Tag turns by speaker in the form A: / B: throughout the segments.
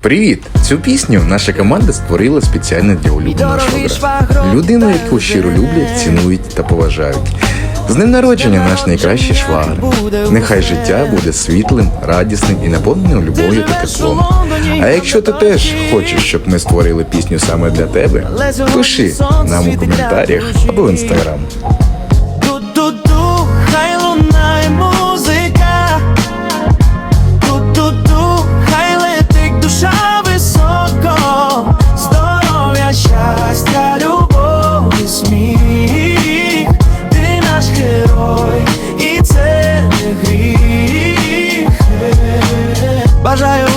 A: Привіт! Цю пісню наша команда створила спеціально для улюбленого швагра. Людину, яку щиро люблять, цінують та поважають. З ним народження наш найкращий швагр. Нехай життя буде світлим, радісним і наповненим любов'ю та теплом. А якщо ти теж хочеш, щоб ми створили пісню саме для тебе, пиши нам у коментарях або в інстаграм.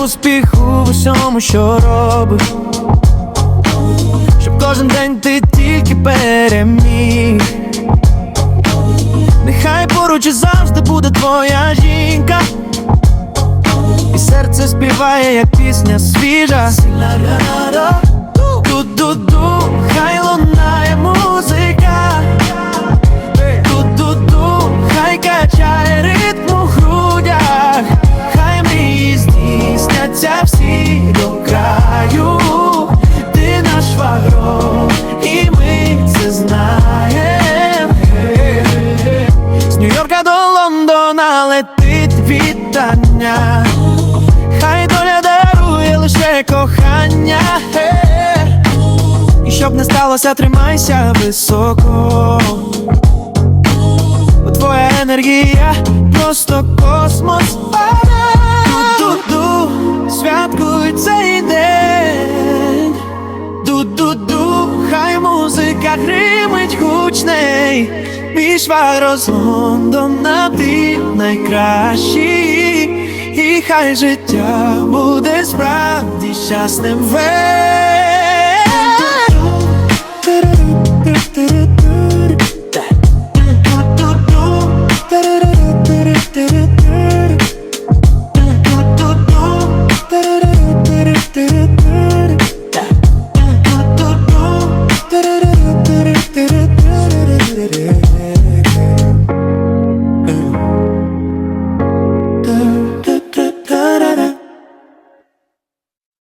B: Успіху в усьому, що робиш. Щоб кожен день ти тільки переміг. Нехай поруч завжди буде твоя жінка. І серце співає, як пісня свіжа. Летить вітання. Хай доля дарує лише кохання. І щоб не сталося, тримайся високо. Бо твоя енергія просто космос. Хай музика гримить гучний. між розгондом на ти найкращий. І хай життя буде справді щасним вечором.